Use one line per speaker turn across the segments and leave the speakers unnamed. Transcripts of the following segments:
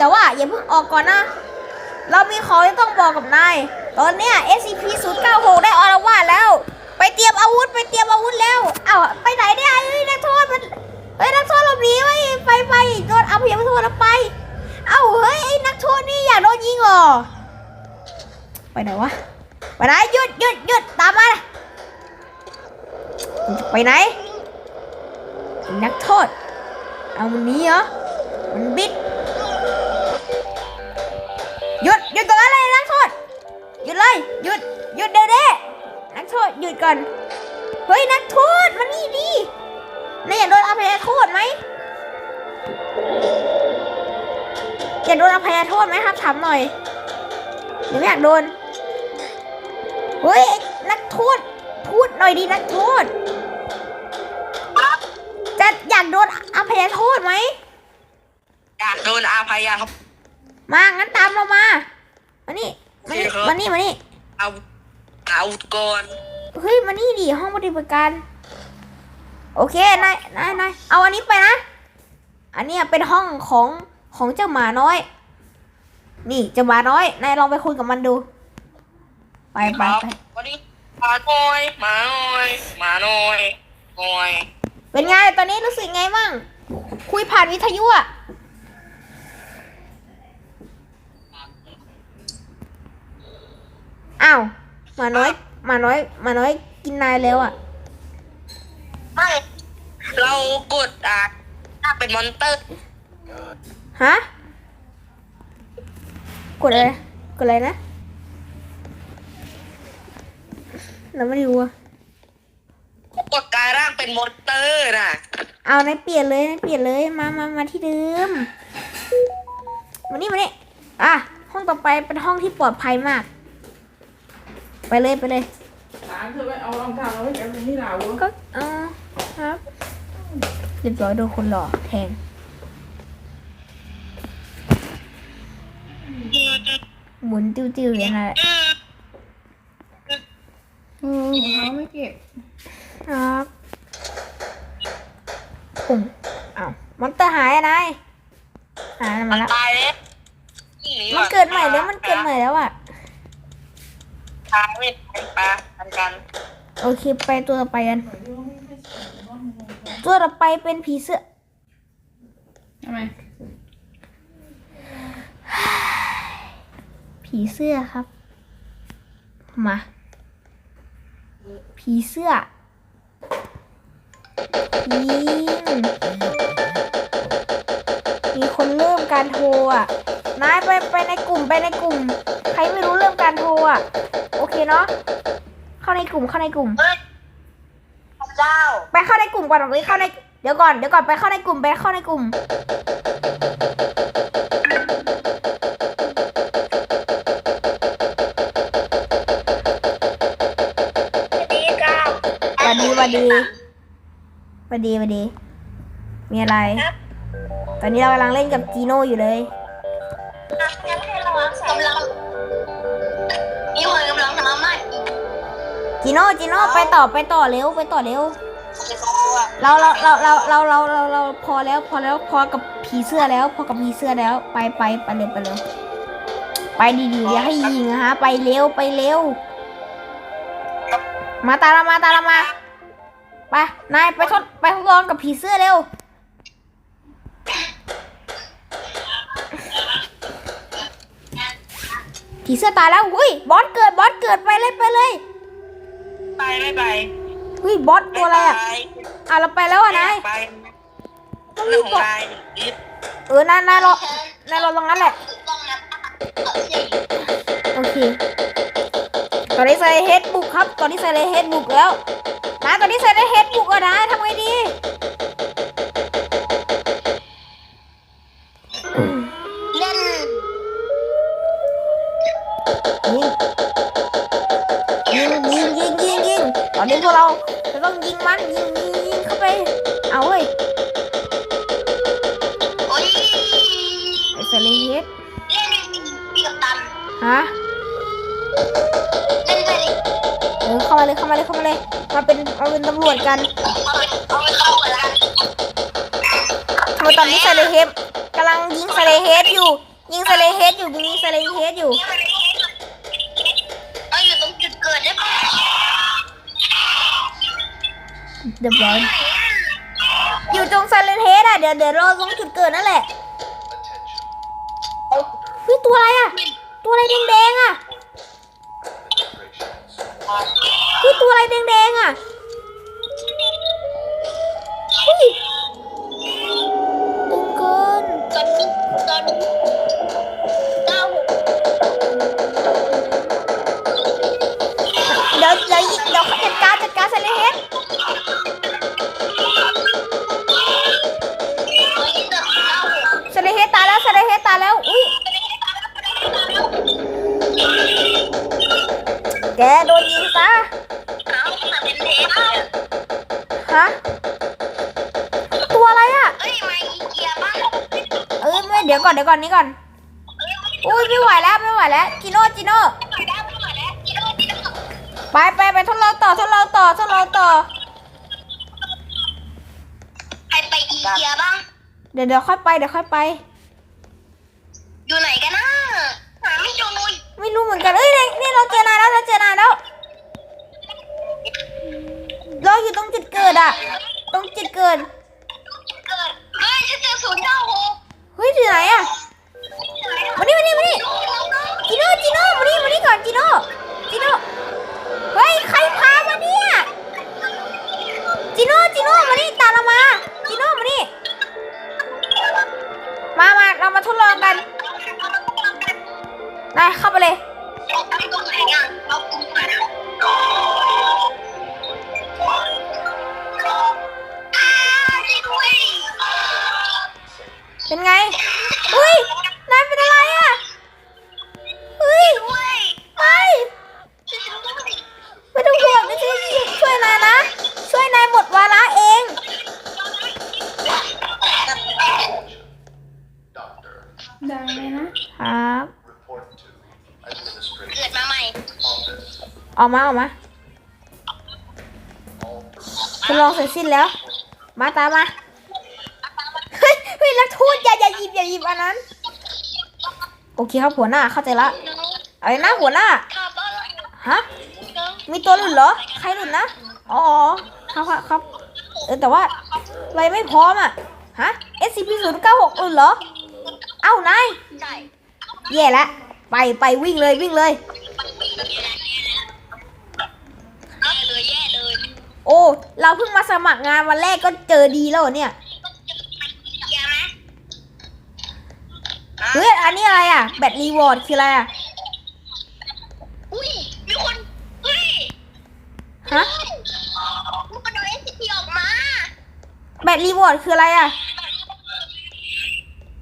แต่ว่าอย่าเพิ่งออกก่อนนะ เรามีของที่ต้องบอกกับนาย ตอนเนี้ย SCP 0 9 6 ได้ออรวาสแล้ว ไปเตรียมอาวุธไปเตรียมอาวุธแล้วเอ้าไปไหนเนี่ยเฮ้นักโทษมันเฮ้ยนักโทษหลบหนีไปไปไปโดนเอาพยาโทษแล้วไป เอ้าเฮ้ยไอ้นักโทษนี่อยากโดนยิงเหรอ ไปไหนวะ ไปไหนหยุดหยุดหยุดตามมาเลยไปไหน นักโทษ เอามันนี้เหรอ มันบิด อน เฮ้ยนักโทษมันนี่ดินายอยากโดนอภัยโทษไหมอยากโดนอภัยโทษไหมครับถามหน่อยหรือไม่อยากโดน เฮ้ยไอ้นักโทษพูดหน่อยดินักโทษ จะอยากโดนอภัยโทษไหม
อยากโดนอาภัยครับ
มางั้นตามเรามา มานี่ มานี่
โอเคครับ
มานี่ มานี่
เอา เอาก่อน
เฮ้ยมานี่ดิห้องปฏิบัติการ โอเคนายนายนายเอาอันนี้ไปนะ อันเนี้ยเป็นห้องของของเจ้าหมาน้อย นี่เจ้าหมาน้อยนายลองไปคุยกับมันดู ไปไป
ครับ
ไป
วันนี้หมาน้อยหมาน้อยหมาน้อยน้อย
เป็นไงตอนนี้รู้สึกไงบ้างคุยผ่านวิทยุอะอ้าวหมาน้อย หมาน้อยหมาน้อยกินนายแล้วอะ
ไม่ เรากดอะถ้าเป็นมอนเตอร์
ฮะ กดอะไร กดอะไรนะ เราไม่รู้อะ
กดกลายร่างเป็นมอนเตอร์น่ะ
เอานายเปลี่ยนเลยนายเปลี่ยนเลย มามามาที่เดิมมานี่มานี่อะ ห้องต่อไปเป็นห้องที่ปลอดภัยมาก ไปเลยไปเลย
ร้านเธอไปเอารองเท้าเราไว้กันที่เราวะ
ก็เออครับเรียบร้อยโดนคนหล่อแทงหมุนติ้วๆอย่างนั้นแหละ
เออรองเท้าไม่เก็บ
ครับปุ่มอ้าวมอนเตอร์หายอะนายหาย
มั
มานแล้ว
ตายแล้ว
มันเกิดใหม่แล้วมันเกิดใหม่แล้วอะ
ตายไม่ตายปะทำ กัน
โอเคไปตัวต่อไปกัน ตัวต่อไปเป็นผีเสื้อ
ทำไม
ผีเสื้อครับ มา ผีเสื้อยิงมีคนเริ่มการโทรอะ นายไปไปในกลุ่มไปในกลุ่ม ใครไม่รู้เริ่มการโทรอะ โอเคเนาะ เข้าในกลุ่มเข้าในกลุ่ม
เฮ้ยพระเจ้า
ไปเข้าในกลุ่มก่อนไปเข้าใน เดี๋ยวก่อนเดี๋ยวก่อนไปเข้าในกลุ่มไปเข้าในกลุ่ม
ดีก้า
หวัดดีหวัดดีหวัดดีหวัดดี มีอะไรตอนนี้เรากำลังเล่นกับจีโน่อยู่เลย
ยังไม่ระวังกำลังนี่คนกำลังทำมาอีก
จีโน่จีโน่ไปต่อไปต่อเร็วไปต่อเร็ว เราเราเราเราเราเราเราเราพอแล้วพอแล้วพอกับผีเสื้อแล้ว พอกับผีเสื้อแล้วไปไปไปเร็วไปเร็วไปดีๆอย่าให้ยิงนะฮะ ไปเร็วไปเร็ว มาตามเรามาตามเรามาไปนายไปทดไปทดลองกับผีเสื้อเร็วผีเสื้อตายแล้วอุ้ยบอสเกิดบอสเกิดไปเลยไปเลย
ไปไม่ไป
อุ้ยบอสตัวอะไรอะอะเราไปแล้วอะนาย
ไปเรื่องของนายนิด
เออนายนายรอนายรอตรงนั้นแหละโอเคตอนนี้ใส่เฮดบุกครับ ตอนนี้ใส่เลยเฮดบุกแล้วนะตอนนี้ใส่เลยเฮดบุกอะนะทำไงดี
เล่น
อนนี้พวกเราจะต้องยิงมันยิงยิงยิงเข้าไป เอาเว้ย
โอ้ย
ไอ้ใส่เลยเฮด
เล่นพี่กับตัน
ฮะ
เล่นด้วย
เออเข้ามาเลยเข้ามาเลยเข้ามาเลย มาเป็นมาเป็นตำรวจกัน
เอาไปเอาไปเข้ากันละ
ทำไมตอนนี้ใส่เลเฮดกำลังยิงใส่เลเฮดอยู่ ยิงสเลเฮดอยู่ยิงสเลเฮดอยู่
เดี๋
ยวร้อยอยู่ตรงสเลนเฮดอะ เดี๋ยวเดี๋ยวรอตรงจุดเกิดนั่นแหละเฮ้ยตัวอะไรอะ ตัวอะไรแดงๆอะเฮ้ยตัวอะไรแดงๆอะเฮ้ยตึงเกิน
ตอนนี้ตอนนี้เก้า
เดี๋ยวเดี๋ยวเดี๋ยวจัดการจัดการสเลเฮด แกโดนยิงซะ
เอามาเป็นเทปเนี่ย
ฮะตัวอะไรอะ
เอ้ยมาอีเกียบ้าง
เออไม่เดี๋ยวก่อนเดี๋ยวก่อนนี้ก่อนอุ้ยไม่ไหวแล้วไม่ไหวแล้วจิโน่จิโน่
ไปได้ไม่ไหวแล้วกินโดกินโด
ไปไปไปทดลองต่อทดลองต่อทดลองต่อ
ใครไปอีเกียบ้าง
เดี๋ยวเดี๋ยวค่อยไปเดี๋ยวค่อยไป
มา
ออกมาทดลองเสร็จสิ้นแล้ว มาตามมา เฮ้ยเฮ้ยแล้วทูตอย่าอย่าหยิบอย่าหยิบอันนั้น โอเคครับหัวหน้าเข้าใจละอะไรนะหัวหน้า ฮะ มีตัวหลุดเหรอ ใครหลุดนะ อ๋อครับครับครับเออแต่ว่าเรไม่พร้อมอะ ฮะ SCP 0 9 6หลุดเหรอ เอ้านายแย่แล้วไปไปวิ่งเลยวิ่งเลย
แย่เลยแย่เลย
โอ้ เราเพิ่งมาสมัครงานวันแรกก็เจอดีแล้วเนี่ย
เกียร์ไหม
เฮ้ยอันนี้อะไรอะแบตรีวอร์ดคืออะไรอะ
อุ้ยมีคนเฮ้ย
ฮะ
มีคนเอาเอสพีออกมา
แบตรีวอร์ดคืออะไรอะ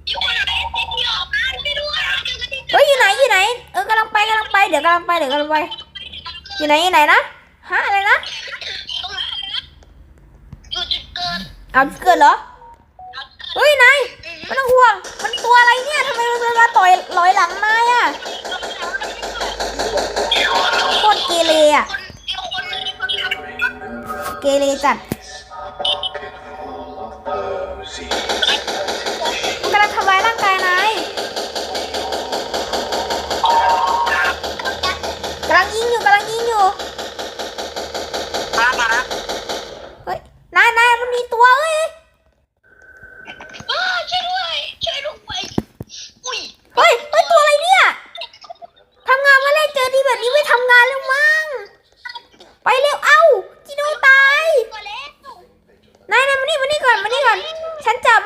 มีคนเอาเอสพีออกมาไม่รู้ว่าเฮ้
ยอยู่ไหนอยู่ไหนเออกำลังไปกำลังไปเดี๋ยวกำลังไปเดี๋ยวกำลังไปอยู่ไหนอยู่ไหนนะ อะไรนะ
ตรงนั้นนะอยู่จุดเกิด
เอาเกิดเหรอเฮ้ยนายไม่ต้องห่วง มันตัวอะไรเนี่ยทำไมมันมาต่อยลอยหลังนายอะโคตรเกเรอะ
เก
เรจัดมันกำลังทำร้ายร่าง
กา
ยนาย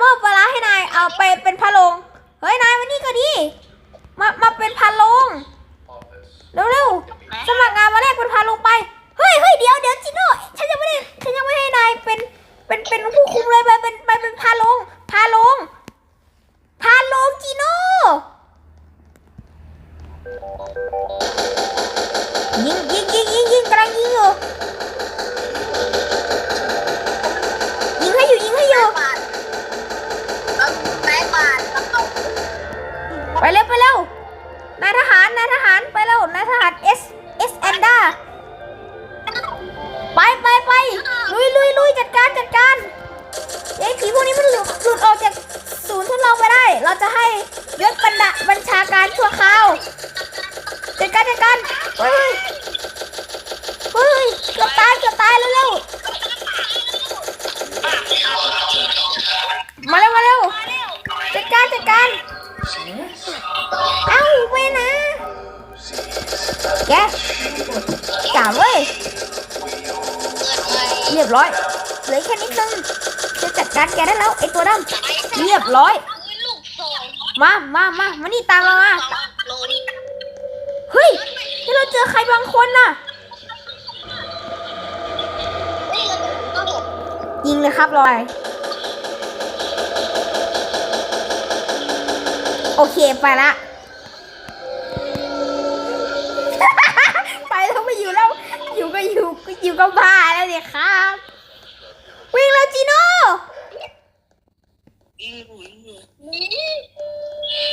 มอบปลาให้นายเอาไปเป็นพะโลงเฮ้ยนายมานี่ก็ดีมามาเป็นพะโลง
office.
เร็วๆสมัครงานมาแรกเป็นพาลงไปเฮ้ยเฮ้ยเดี๋ยวเดี๋ยวจิโน่ฉันยังไม่ได้ฉันยังไม่ให้นายเป็นเป็นเป็นผู้คุมเลยไปเป็นไปเป็นพาลงพาลงพาลงจิโน่ยิงยิงยิงยิงยิงกำลังยิงอยู่ยิงให้อยู่ยิงให้อยู่
บาท แก
จ่าเว้ยเรียบร้อยเหลือแค่นิดนึงจะจัดการแกได้แล้วไอตัวดำเรียบร้อย มามามามานี่ตามเรามา
สองโลนี่
เฮ้ยที่เราเจอใครบางคนน่ะยิงเลยครับลอยโอเคไปละ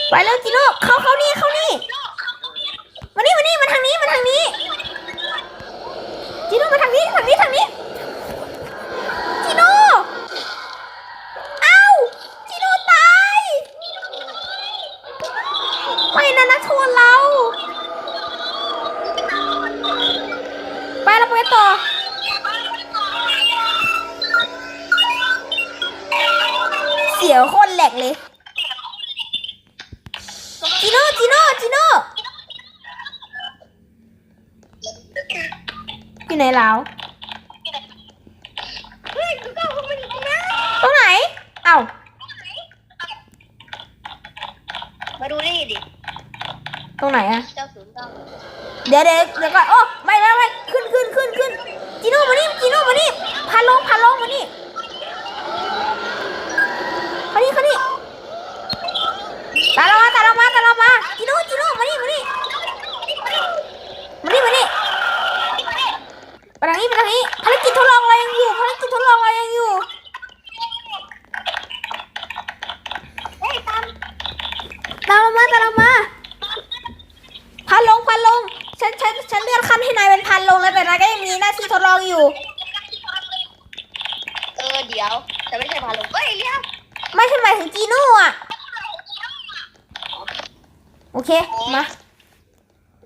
ไปแล้วจีโน่เข้าเข้านี่เข้านี่มานี่มานี่มาทางนี้มาทางนี้จีโน่มาทางนี้ทางนี้ทางนี้จีโน่เอ้าจีโน่ตายไม่นะนักโทษเราไปเราไปต่อเสียวคนแหลกเลย จีโน่จีโน่จีโน่อยู่ไหนแล้ว
เฮ้ยกูก็มันอีกนะ
ตรงไหน เอ้า
มาดูนี่ดิ
ตรงไหนอะ
เจ้าศูนย์เก้า
เดี๋ยวเดี๋ยวเดี๋ยวก่อนโอ้ไม่ไม่ไม่ขึ้นขึ้นขึ้นขึ้นจีโน่มานี่จีโน่มานี่พาลงพาลงมานี่มานี่มานี่ ตามเรามาตามเรามาตามเรามาจิโน่จิโน่มานี่มานี่มานี่ไปทางนี้ไปทางนี้ภารกิจทดลองเรายังอยู่ภารกิจทดลองเรายังอยู่
เฮ้ยตาม
ตามเรามาตามเรามาพันลงพันลงฉันฉันฉันเลื่อนขั้นให้นายเป็นพันลงแล้วแต่นายก็ยังมีหน้าที่ทดลองอยู่
เออเดี๋ยวแต่ไม่ใช่พาลงเอ้ยเลี้ยว
ไม่ใช่หมายถึงจีโน่อะโอเค มา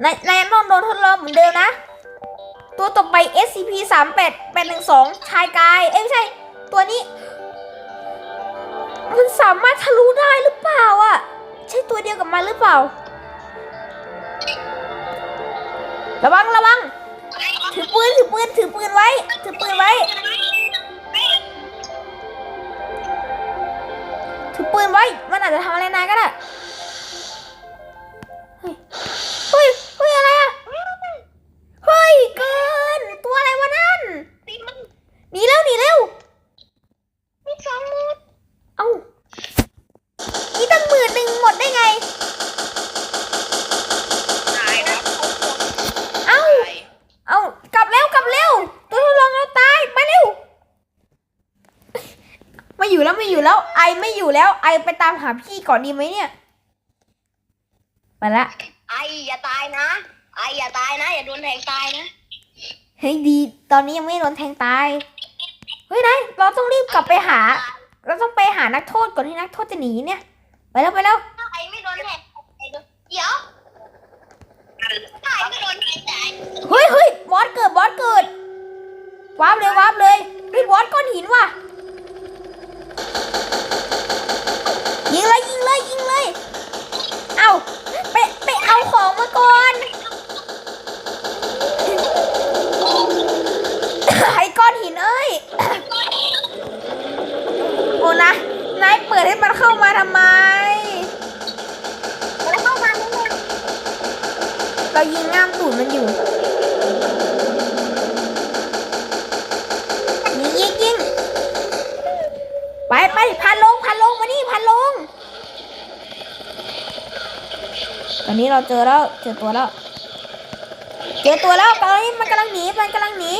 นายนายยังต้องโดนทดลองเหมือนเดิมนะ ตัวต่อไป SCP 3 8 8 1 2ชายกาย เอ้ยไม่ใช่ ตัวนี้ มันสามารถทะลุได้หรือเปล่าอะ ใช่ตัวเดียวกับมันหรือเปล่า ระวังระวัง ถือปืนถือปืนถือปืนไว้ ถือปืนไว้ ถือปืนไว้ มันอาจจะทำอะไรนายก็ได้ เฮ้ย เฮ้ย เฮ้ย อะไรอะเฮ้ย เกิน ตัวอะไรวะนั่น
ตีมัน
หนีเร็วหนีเร็ว
มีสองมือ
เอ้านี่ตั้งหมื่นหนึ่งหมดได้ไง
ตายครับ
เอ้า เอ้ากลับเร็วกลับเร็ว ตัวทดลองเราตาย ไปเร็ว ไม่อยู่แล้วไม่อยู่แล้ว ไอไม่อยู่แล้ว ไอไปตามหาพี่ก่อนดีไหมเนี่ย ไปละ
ไออย่าตายนะ ไออย่าตายนะ อย่าโดนแทงตายนะ
เฮ้ยดี ตอนนี้ยังไม่โดนแทงตาย เฮ้ยนายเราต้องรีบกลับไปหา เราต้องไปหานักโทษก่อนที่นักโทษจะหนีเนี่ย ไปแล้วไปแล้ว
ถ้าไอไม่โดนแทงไอ้โดนเดี๋ยวถ้าไอไม่โดนแทงตาย
เฮ้ยเฮ้ยบอสเกิดบอสเกิดวาร์ปเลยวาร์ปเลยเฮ้ยบอสก้อนหินว่ะยิงเลยยิงเลยยิงเลย เอาไปไปเอาของมาก่อน ไอ้ก้อนหินเอ้ย โอ้นะนายเปิดให้มันเข้ามาทำไม
แล้วเข้ามาแล้วเลย
เรายิงง่ามตูดมันอยู่ยิงยิงยิงไปไปพันลงพันลงมานี่พันลง ต อนนี้เราเจอแล้วเจอตัวแล้ว เจอตัวแล้วตอนนี้มันกำลังหนีมันกำลังหนี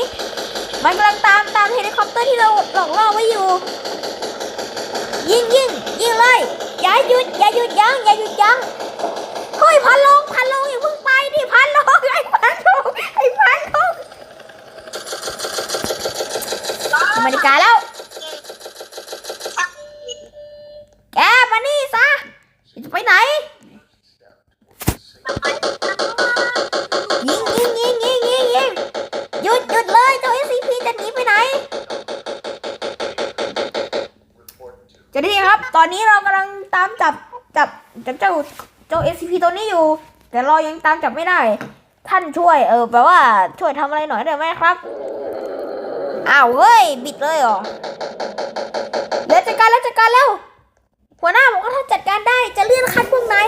มันกำลังตามตามเฮลิคอปเตอร์ที่เราหลอกล่อไว้อยู่ ยิงยิงยิงเลยอย่าหยุดอย่าหยุดยั้งอย่าหยุดยั้งเฮ้ยพันลงพันลงอย่าเพิ่งไปดิพันลงไอ้พันลงไอ้พันลงอเมริกาแล้ว อนนี้เรากำลังตามจับจับจับเจ้าเจ้า SCP ตัวนี้อยู่ แต่เรายังตามจับไม่ได้ ท่านช่วย เออแปลว่าช่วยทำอะไรหน่อยได้ไหมครับอ้าวเฮ้ย บิดเลยเหรอเร็วจัดการแล้วจัดการแล้ว หัวหน้าบอกว่าถ้าจัดการได้จะเลื่อนขั้นพวกนาย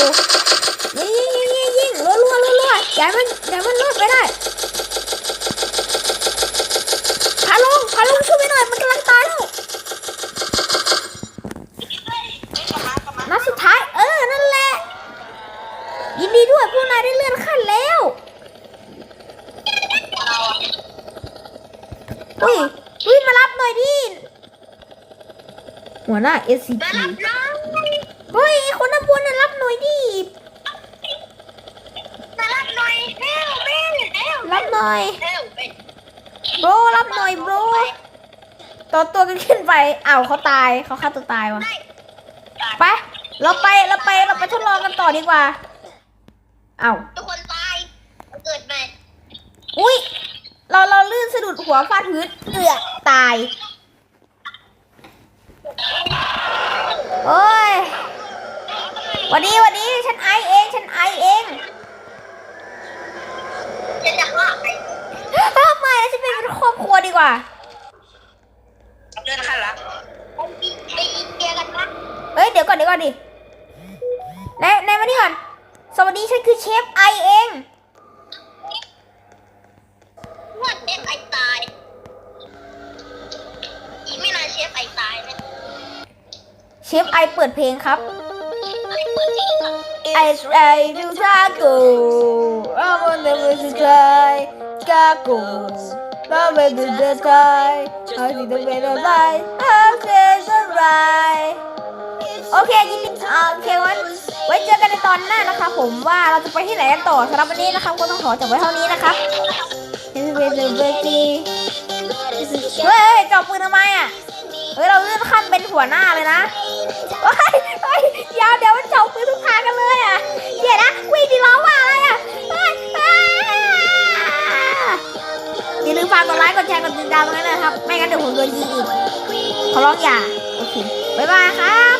ดอยู่ยิงยิงยิงยิงยิงรัวรัวรัวรัวอย่าให้มันอย่าให้มันรอดไปได้พาลงพาลงช่วยไปหน่อยมันกำลังตายแล้วนัดสุดท้าย เออ นั่นแหละ ยินดีด้วยพวกนายได้เลื่อนขั้นแล้วอุ้ยอุ้ยมารับหน่อยดิหัวหน้า SCP
มารับน้อง
เฮ้ยไอ้คนน้ำบนน่ะรับหน่อยดิ
มารับหน่อยเร็วเร็วเร็ว
รับห น่อย
เร็วไป
โบรรับหน่อยโบรต่อตัวกันขึ้นไปอ้าวเขาตายเขาฆ่าตัวตายวะไปเราไปเราไปเราไปทดลองกันต่อดีกว่าอ้าว
ทุกคนตายเกิดใหม่
อุ้ยเราเราลื่นสะดุดหัวฟาดพื้นเอือกตายโอ้ยวันนี้วันนี้ฉันไอเองฉันไอเอง
จะจะฆ่าใคร
ทำไมฉันเป็นครอบครัวดีกว่า
เดินขั้นละไปกินไปกินเบียร์กันนะ
เฮ้ยเดี๋ยวก่อนเดี๋ยวก่อนดินายนายมานี่ก่อน สวัสดีฉันคือเชฟไอเอง
ว่าเชฟไอตาย อีกไม่นานเชฟไอตายนะ
เชฟไอเปิดเพลงครับ
ไอเปิดที่ครับ
I try to tackle I want to miss a try Tackle Love it to the sky I see the way of light I say the right โอเคยินดีอ่าโอเควันไว้เจอกันในตอนหน้านะคะ ผมว่าเราจะไปที่ไหนกันต่อสำหรับวันนี้นะครับก็ต้องขอจบไว้เท่านี้นะครับเฮ้ยเฮ้ยเฮ้ยเฮ้ยเฮ้ยจับปืนทำไมอะ เฮ้ยเราเลื่อนขั้นเป็นหัวหน้าเลยนะเฮ้ยเฮ้ยอยาวเดี๋ยวมันจบปืนทุกทางกันเลยอะเดี๋ยวนะวิ่งดีล้อว่าอะไรอะอย่าลืมฝากกดไลค์กดแชร์กดติดตามกันนะครับ ไม่งั้นเดี๋ยวผมโดนยิงอีกขอร้องอย่าโอเคบ๊ายบายครับ